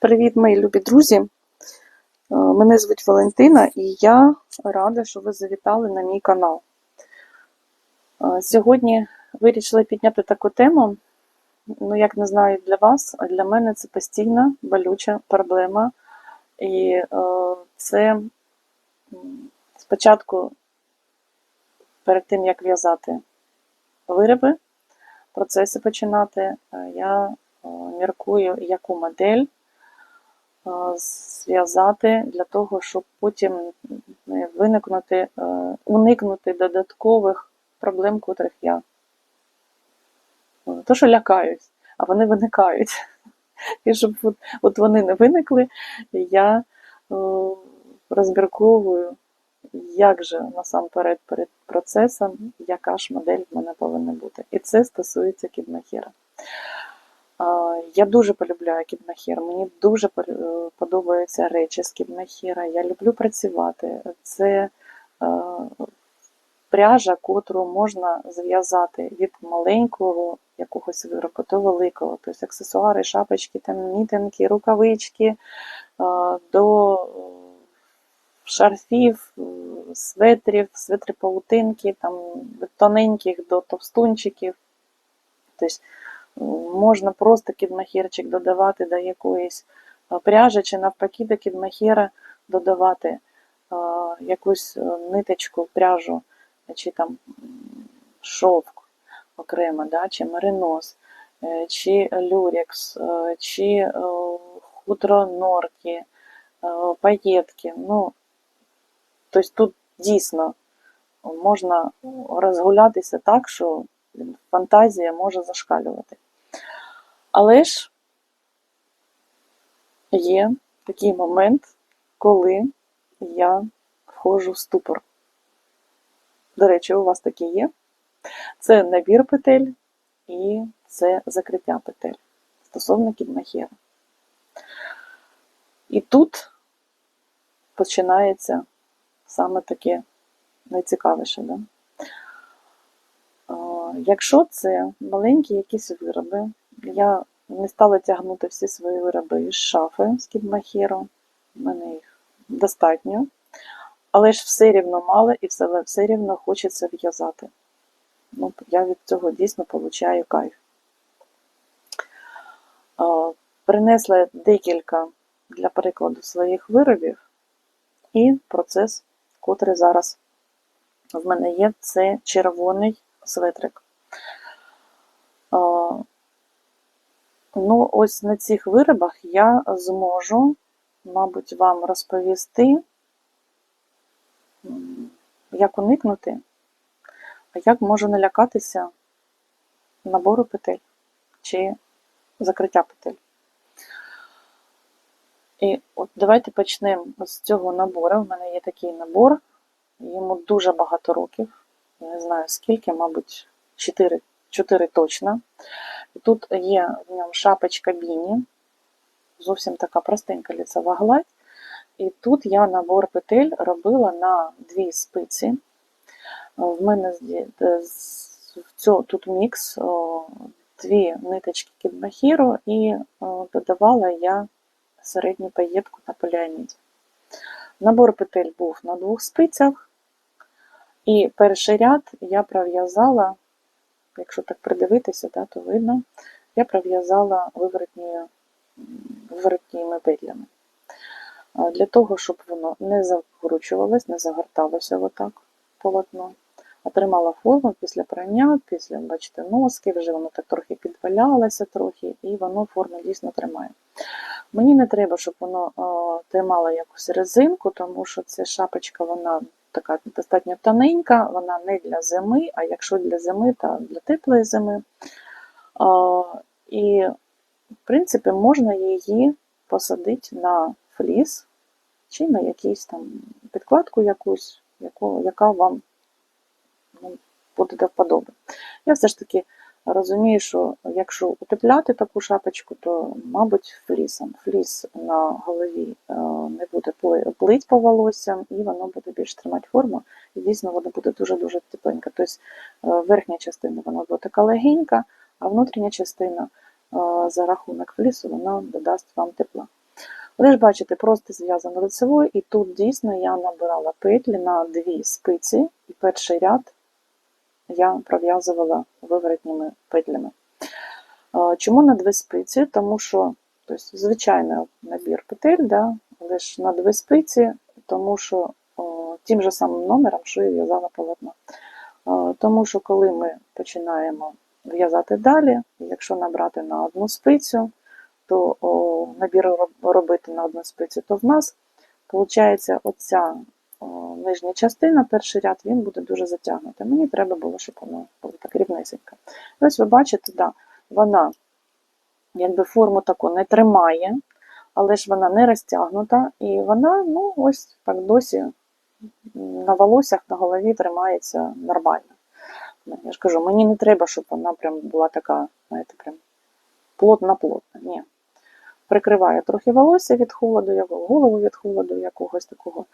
Привіт, мої любі друзі. Е, Мене звуть Валентина і я рада, що ви завітали на мій канал. Е, Сьогодні вирішила підняти таку тему. Ну, як не знаю для вас, а для мене це постійна болюча проблема. І е, це спочатку, перед тим як в'язати вироби, процеси починати, я міркую, яку модель зв'язати для того, щоб потім виникнути, е, уникнути додаткових проблем, котрих я. е, То, що лякаюсь, а вони виникають. І щоб от, от вони не виникли, я е, розмірковую, як же насамперед перед процесом, яка ж модель в мене повинна бути. І це стосується кідмахіра. Я дуже полюбляю кідмахір, мені дуже е, подобаються речі з кідмахіра. Я люблю працювати. Це е, пряжа, котру можна зв'язати від маленького якогось виробу до великого. Тобто аксесуари, шапочки, там, мітинки, рукавички е, до шарфів, светрів, светри паутинки, від тоненьких до товстунчиків. Тобто можна просто кідмахірчик додавати до якоїсь е, пряжі, чи навпаки до кідмахіра додавати е, якусь е, ниточку, пряжу, чи там шовк окремо, да, чи меринос, чи люрекс, чи хутро норки, паєтки. Ну, тобто тут дійсно можна розгулятися так, що фантазія може зашкалювати. Але ж є такий момент, коли я входжу в ступор. До речі, у вас такі є. Це набір петель і це закриття петель стосовно кідмахера. І тут починається саме таке найцікавіше. Да? Якщо це маленькі якісь вироби, я не стала тягнути всі свої вироби із шафи з кідмахеру, в мене їх достатньо, але ж все рівно мало і все, все рівно хочеться в'язати. Ну, я від цього дійсно получаю кайф. Принесла декілька для прикладу своїх виробів, і процес, котрий зараз в мене є, це червоний светрик. Ну, ось на цих виробах я зможу, мабуть, вам розповісти, як уникнути, а як можу не лякатися набору петель чи закриття петель. І от давайте почнемо з цього набору. У мене є такий набор, йому дуже багато років. Я не знаю скільки, мабуть, 4, 4 точно. Тут є в ньому шапочка біні, зовсім така простенька ліцева гладь. І тут я набор петель робила на дві спиці. В мене е, тут мікс дві ниточки кідмахіру і додавала я середню паєтку на поліаміді. Набор петель був на двох спицях, і перший ряд я пров'язала, якщо так придивитися, да, то видно, я пров'язала виворотніми петлями. Для того, щоб воно не закручувалось, не загорталося отак полотно. Отримала форму після прання, після, бачите, носки, вже воно так трохи підвалялося трохи, і воно форму дійсно тримає. Мені не треба, щоб воно е, тримало якусь резинку, тому що ця шапочка вона така достатньо тоненька, вона не для зими, а якщо для зими, то для теплої зими. І, в принципі, можна її посадити на фліс чи на якусь там підкладку якусь, яку, яка вам ну, буде до вподоби. Я все ж таки розумію, що якщо утепляти таку шапочку, то, мабуть, флісом. Фліс на голові е, не буде плить по волоссям, і воно буде більш тримати форму, і дійсно воно буде дуже-дуже тепленьке. Тобто е, верхня частина вона буде така легенька, а внутрішня частина е, за рахунок флісу вона додасть вам тепла. Ви ж бачите, просто зв'язано лицевою, і тут дійсно я набирала петлі на дві спиці, і перший ряд я пров'язувала виворотніми петлями. Чому на дві спиці? Тому що тобто, звичайний набір петель, да, ж на дві спиці, тому що тим же самим номером, що і в'язала полотно. Тому що коли ми починаємо в'язати далі, якщо набрати на одну спицю, то набір робити на одну спицю, то в нас виходить оця нижня частина, перший ряд, він буде дуже затягнутий. Мені треба було, щоб воно було так рівнесенько. Ось ви бачите, да, вона якби форму таку не тримає, але ж вона не розтягнута, і вона, ну, ось так досі на волоссях на голові тримається нормально. Я ж кажу, мені не треба, щоб вона прям була така, знаєте, прям плотна-плотна. Ні. Прикриває трохи волосся від холоду, голову від холоду якогось такого.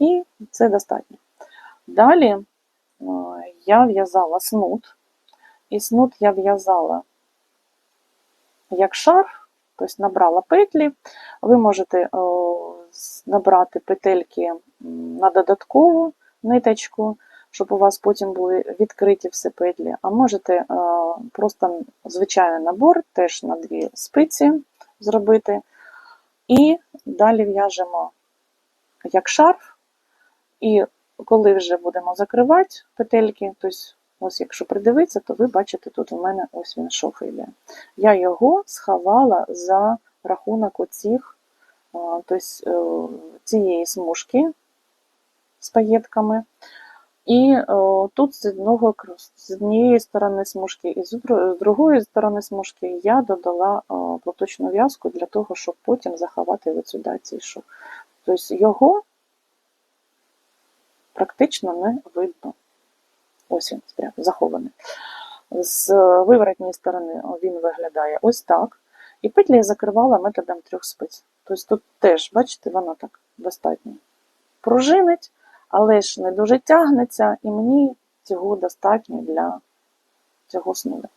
І це достатньо. Далі е, я в'язала снуд. І снуд я в'язала як шарф, тобто набрала петлі. Ви можете набрати петельки на додаткову ниточку, щоб у вас потім були відкриті всі петлі. А можете е, просто звичайний набор теж на дві спиці зробити. І далі в'яжемо як шарф. І коли вже будемо закривати петельки, тобто, ось якщо придивитися, то ви бачите, тут у мене ось він шов йде. Я його сховала за рахунок оцих, тобто, е, цієї смужки з паєтками. І о, тут з, одного, з однієї сторони смужки і з другої сторони смужки я додала о, платочну в'язку для того, щоб потім заховати от сюди. Тобто його практично не видно. Ось він прям захований. З виворотньої сторони він виглядає ось так. І петлі я закривала методом трьох спиць. Тобто тут теж, бачите, воно так достатньо пружинить, але ж не дуже тягнеться, і мені цього достатньо для цього снуда.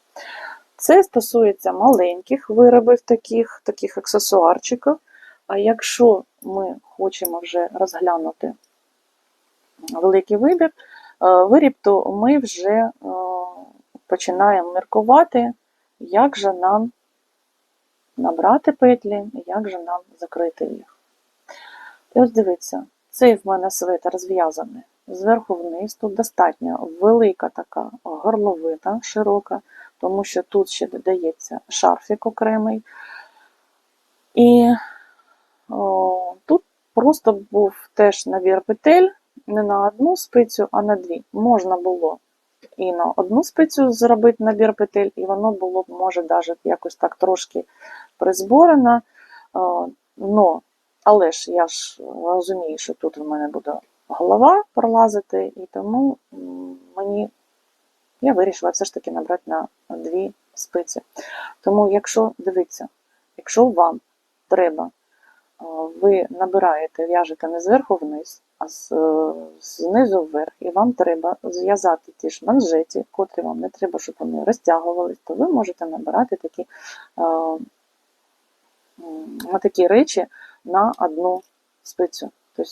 Це стосується маленьких виробів, таких, таких аксесуарчиків. А якщо ми хочемо вже розглянути великий вибір, е, виріб, то ми вже е, починаємо міркувати, як же нам набрати петлі, як же нам закрити їх. І ось дивіться, цей в мене светр зв'язаний зверху вниз. Тут достатньо велика така горловина, широка, тому що тут ще додається шарфік окремий. І о, тут просто був теж набір петель не на одну спицю, а на дві. Можна було і на одну спицю зробити набір петель, і воно було б, може, навіть якось так трошки призборено. Но, але ж я ж розумію, що тут в мене буде голова пролазити, і тому мені я вирішила все ж таки набрати на дві спиці. Тому, якщо дивіться, якщо вам треба, е, ви набираєте, в'яжете не зверху вниз, а е, знизу вверх, і вам треба зв'язати ті ж манжеті, котрі вам не треба, щоб вони розтягувались, то ви можете набирати такі, е, такі речі на одну спицю. Тобто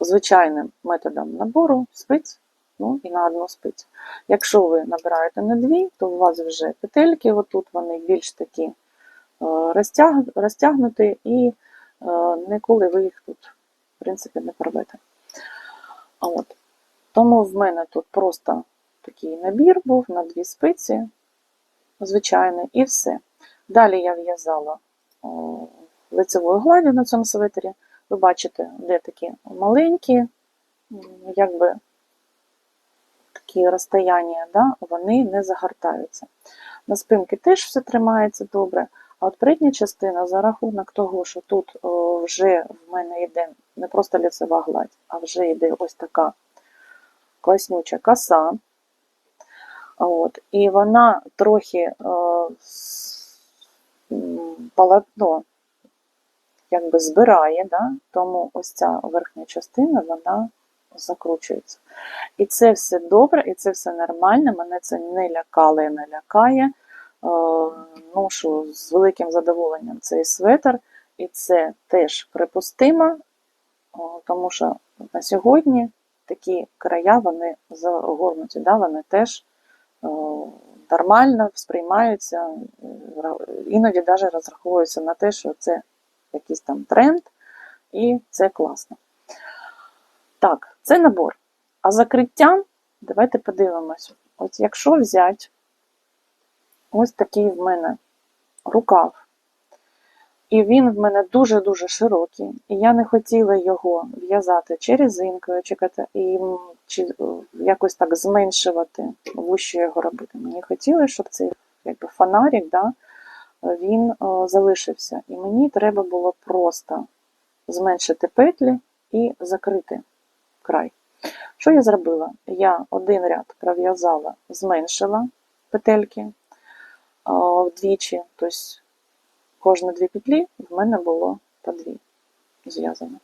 звичайним методом набору спиць, ну і на одну спицю. Якщо ви набираєте на дві, то у вас вже петельки, отут вони більш такі е, розтяг, розтягнуті, і е, ніколи ви їх тут, в принципі, не порвете. От. Тому в мене тут просто такий набір був на дві спиці, звичайний, і все. Далі я в'язала лицевою гладдю на цьому светері. Ви бачите, де такі маленькі, якби такі розстояння, да, вони не загортаються. На спинки теж все тримається добре. А от передня частина за рахунок того, що тут вже в мене йде не просто лісова гладь, а вже йде ось така класнюча коса. От, і вона трохи полотно якби збирає, да? тому ось ця верхня частина вона закручується. І це все добре, і це все нормально. Мене це не лякало і не лякає. Е, Ношу з великим задоволенням цей светр. і це теж припустимо, тому що на сьогодні такі края вони загорнуті, да, вони теж нормально сприймаються, е, іноді навіть розраховуються на те, що це якийсь там тренд, і це класно. Так, це набор. А закриття, давайте подивимось. От якщо взяти ось такий в мене рукав, і він в мене дуже-дуже широкий, і я не хотіла його в'язати чи резинкою, чи, чи е, якось так зменшувати, вуще його робити. Мені хотілося, щоб цей якби, фонарик, да, він е, залишився. І мені треба було просто зменшити петлі і закрити край. Що я зробила? Я один ряд пров'язала, зменшила петельки вдвічі, тобто кожні дві петлі в мене було по дві зв'язано.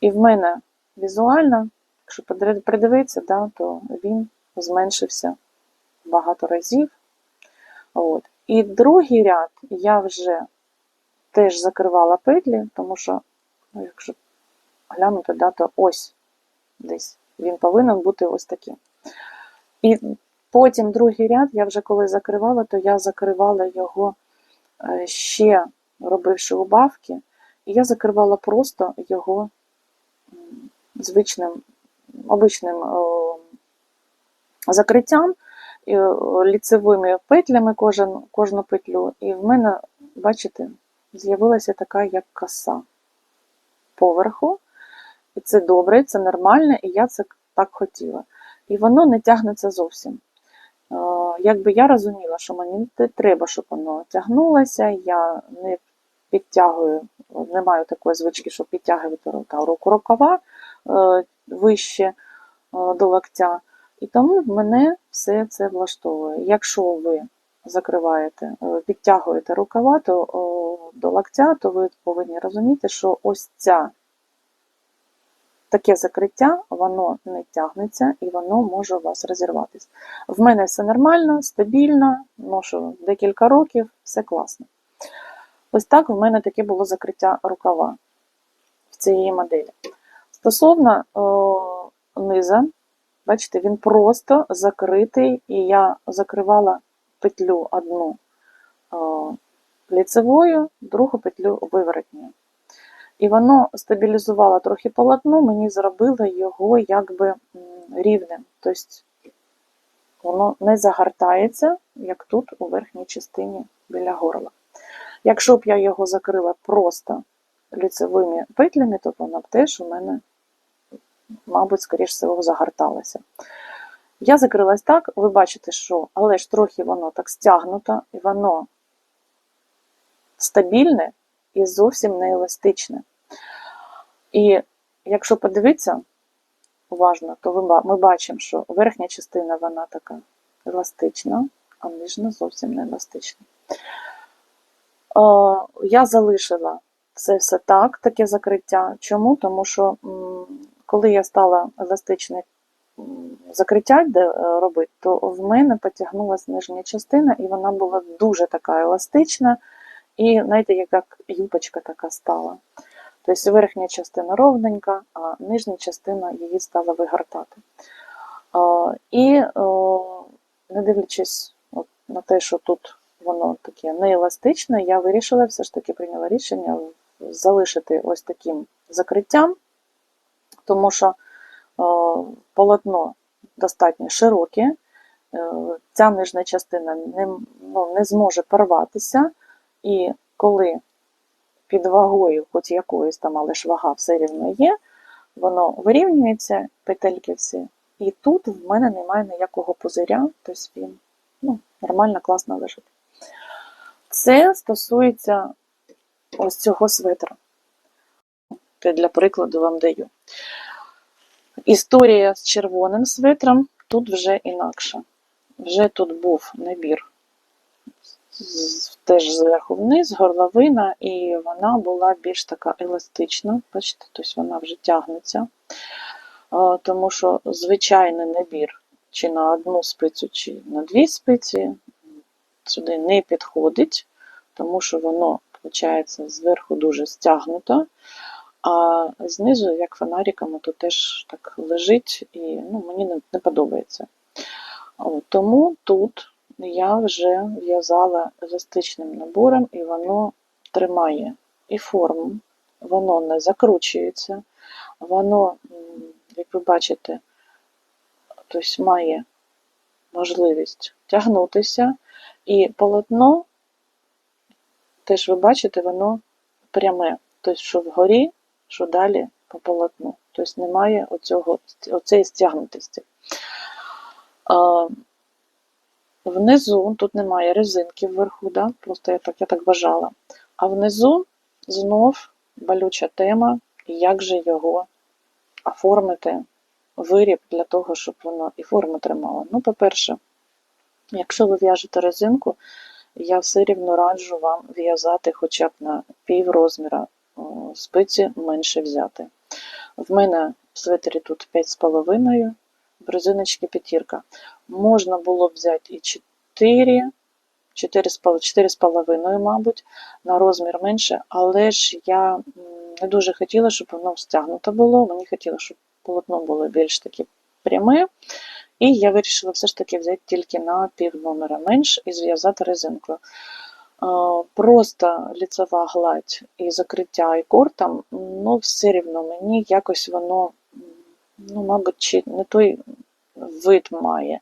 І в мене візуально, якщо придивитися, да, то він зменшився багато разів. От. І другий ряд я вже теж закривала петлі, тому що, ну, якщо глянути, да, то ось десь він повинен бути ось таким. І потім другий ряд, я вже коли закривала, то я закривала його е, ще робивши убавки, і я закривала просто його звичним, обичним закриттям, е, ліцевими петлями кожен, кожну петлю. І в мене, бачите, з'явилася така як коса поверху. І це добре, це нормально, і я це так хотіла. І воно не тягнеться зовсім. Е, Якби я розуміла, що мені не треба, щоб воно тягнулося, я не підтягую, не маю такої звички, щоб підтягувати руку рукава е, вище до локтя. І тому мене все це влаштовує. Якщо ви закриваєте, е, підтягуєте рукава то, о, до локтя, то ви повинні розуміти, що ось ця таке закриття, воно не тягнеться і воно може у вас розірватися. В мене все нормально, стабільно, ношу декілька років, все класно. Ось так в мене таке було закриття рукава в цієї моделі. Стосовно о, низа, бачите, він просто закритий, і я закривала петлю одну ліцевою, другу петлю виворотньою. І воно стабілізувало трохи полотно, мені зробило його якби рівним. Тобто воно не загортається, як тут у верхній частині біля горла. Якщо б я його закрила просто ліцевими петлями, то воно б теж у мене, мабуть, скоріш всього, загорталося. Я закрилась так, ви бачите, що, але ж трохи воно так стягнуто, і воно стабільне і зовсім не еластичне. І якщо подивитися уважно, то ми бачимо, що верхня частина вона така еластична, а нижня зовсім не еластична. Е, Я залишила це все так, таке закриття. Чому? Тому що коли я стала еластичне закриття де, е, робити, то в мене потягнулася нижня частина, і вона була дуже така еластична, і знаєте, як, юбочка така стала. Тобто верхня частина ровненька, а нижня частина її стала вигортати. І не дивлячись на те, що тут воно таке нееластичне, я вирішила все ж таки прийняла рішення залишити ось таким закриттям, тому що е, полотно достатньо широке, е, ця нижня частина не, ну, не зможе порватися, і коли під вагою, хоч якоюсь там, але ж вага все рівно є, воно вирівнюється, петельки всі. І тут в мене немає ніякого пузиря, тобто він ну, нормально, класно лежить. Це стосується ось цього светра. Для прикладу вам даю. Історія з червоним светром тут вже інакша. Вже тут був набір теж зверху вниз, горловина, і вона була більш така еластична. Бачите, тобто вона вже тягнеться. Тому що звичайний набір чи на одну спицю, чи на дві спиці сюди не підходить, тому що воно виходить, зверху дуже стягнуто, а знизу, як фонариком, то теж так лежить і ну, мені не, не подобається. От, тому тут я вже в'язала еластичним набором, і воно тримає і форму, воно не закручується, воно, як ви бачите, тобто має можливість тягнутися, і полотно, теж ви бачите, воно пряме. Тобто, що вгорі, що далі по полотну. Тобто немає оцього, оцеї стягнутості. А, внизу тут немає резинки вверху, да? просто я так, я так бажала. А внизу знов болюча тема, як же його оформити, виріб для того, щоб воно і форму тримало. Ну, по-перше, якщо ви в'яжете резинку, я все рівно раджу вам в'язати хоча б на пів розміра спиці менше взяти. В мене в светері тут 5,5, в резиночці п'ятірка. Можна було б взяти і 4, 4,5, мабуть, на розмір менше, але ж я не дуже хотіла, щоб воно стягнуто було. Мені хотілося, щоб полотно було більш таки пряме. І я вирішила все ж таки взяти тільки на пів номера менш і зв'язати резинкою. Просто ліцева гладь і закриття айкортом, ну, все рівно мені якось воно, ну, мабуть, чи не той вид має.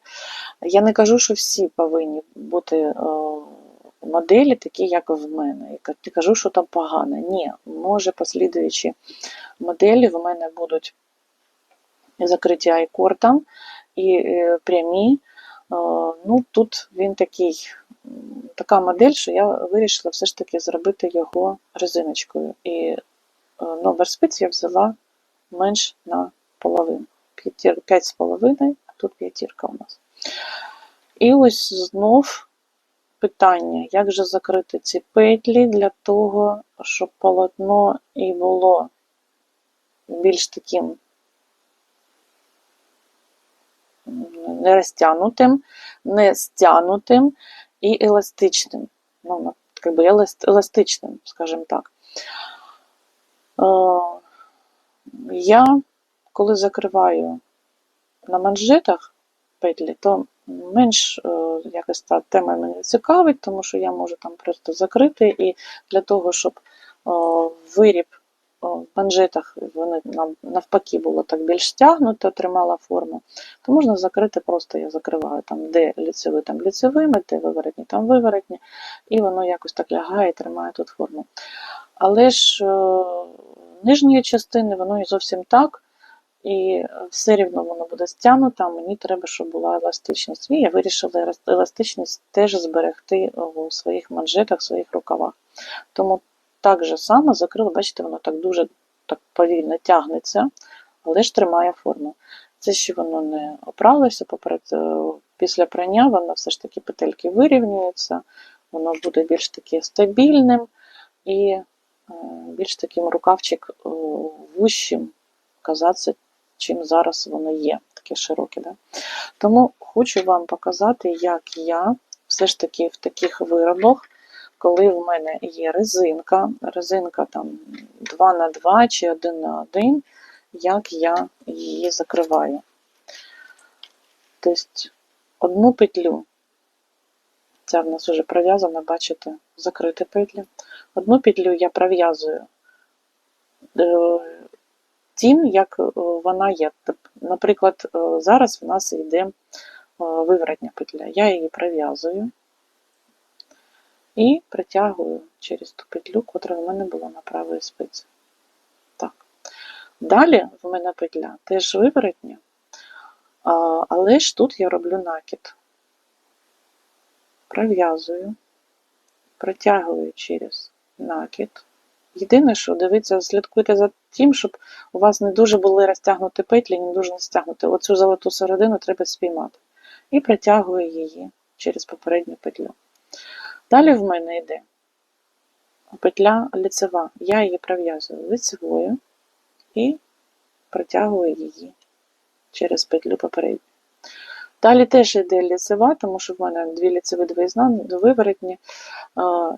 Я не кажу, що всі повинні бути моделі такі, як в мене. Я не кажу, що там погано. Ні, може, послідуючі моделі в мене будуть закриті айкортом і е, прямі. Ну, тут він такий, така модель, що я вирішила все ж таки зробити його резиночкою. І е, номер спиць я взяла менш на половину. П'ятір- П'ять з половиною, а тут п'ятірка у нас. І ось знов питання, як же закрити ці петлі для того, щоб полотно і було більш таким не розтягнутим, не стягнутим і еластичним. Ну, на- как би еласт- еластичним, скажімо так. Е, Я, коли закриваю на манжетах петлі, то менш е, якось та тема мене цікавить, тому що я можу там просто закрити, і для того, щоб е, виріб в манжетах вони нам навпаки було так більш стягнуто, тримала форму, то можна закрити просто я закриваю там, де ліцеви, там ліцевими, де виворотні, там виворотні, і воно якось так лягає і тримає тут форму. Але ж е, нижньої частини воно і зовсім так, і все рівно воно буде стягнуто, а мені треба, щоб була еластичність. І я вирішила еластичність теж зберегти у своїх манжетах, в своїх рукавах. Тому так же само закрила, бачите, воно так дуже так повільно тягнеться, але ж тримає форму. Це ще воно не опралося, поперед, е, після прання воно все ж таки петельки вирівнюються, воно буде більш таки стабільним і е, більш таким рукавчик е, вущим казатися, чим зараз воно є, таке широке. Да? Тому хочу вам показати, як я все ж таки в таких виробах, коли в мене є резинка, резинка там 2 на 2 чи 1 на 1, як я її закриваю. Тобто одну петлю, ця в нас вже пров'язана, бачите, закриті петлі. Одну петлю я пров'язую е, тим, як е, вона є. Наприклад, е, зараз в нас йде виворотня петля. Я її пров'язую і притягую через ту петлю, котра в мене була на правій спиці. Так. Далі в мене петля теж виворотня, але ж тут я роблю накид. Пров'язую, протягую через накид. Єдине, що дивіться, слідкуйте за тим, щоб у вас не дуже були розтягнуті петлі, не дуже не стягнуті. Оцю золоту середину треба спіймати. І притягую її через попередню петлю. Далі в мене йде петля лицева. Я її пров'язую лицевою і протягую її через петлю попередню. Далі теж йде ліцева, тому що в мене дві ліцеві, дві виворотні.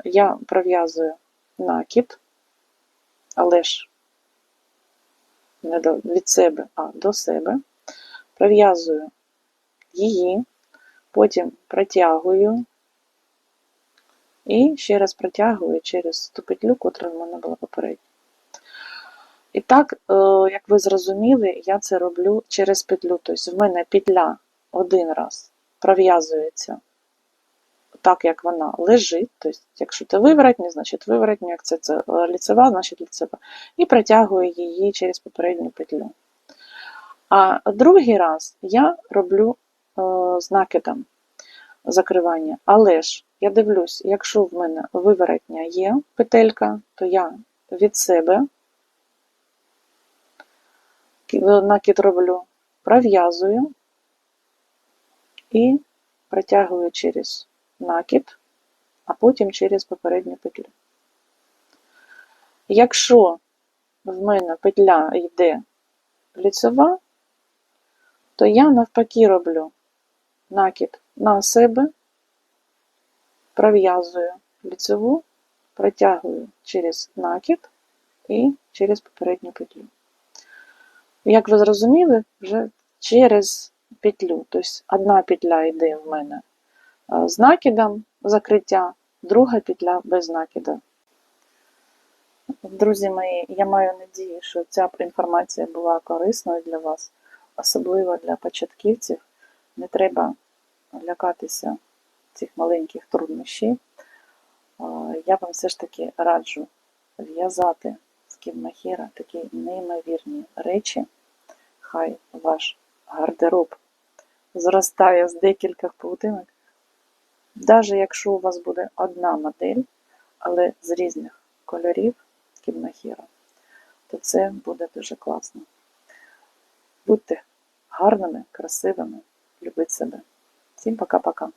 Я пров'язую накид, але ж не до, від себе, а до себе. Пров'язую її, потім протягую і ще раз протягую через ту петлю, котра в мене була попередня. І так, е, як ви зрозуміли, я це роблю через петлю. Тобто в мене петля один раз пров'язується так, як вона лежить. Тобто, якщо це виворотні, значить виворотні, як це, це ліцева, значить ліцева. І протягую її через попередню петлю. А другий раз я роблю е, з накидом закривання. Але ж я дивлюсь, якщо в мене виворотня є петелька, то я від себе ки- накид роблю, пров'язую і протягую через накид, а потім через попередню петлю. Якщо в мене петля йде ліцева, то я навпаки роблю накид на себе, пров'язую ліцеву, протягую через накид і через попередню петлю. Як ви зрозуміли, вже через петлю. Тобто одна петля йде в мене з накидом закриття, друга петля без накида. Друзі мої, я маю надію, що ця інформація була корисною для вас, особливо для початківців. Не треба лякатися цих маленьких труднощів. Я вам все ж таки раджу в'язати з ківмахера такі неймовірні речі. Хай ваш гардероб зростає з декількох паутинок. Навіть якщо у вас буде одна модель, але з різних кольорів ківмахера, то це буде дуже класно. Будьте гарними, красивими, любіть себе. Всім пока-пока.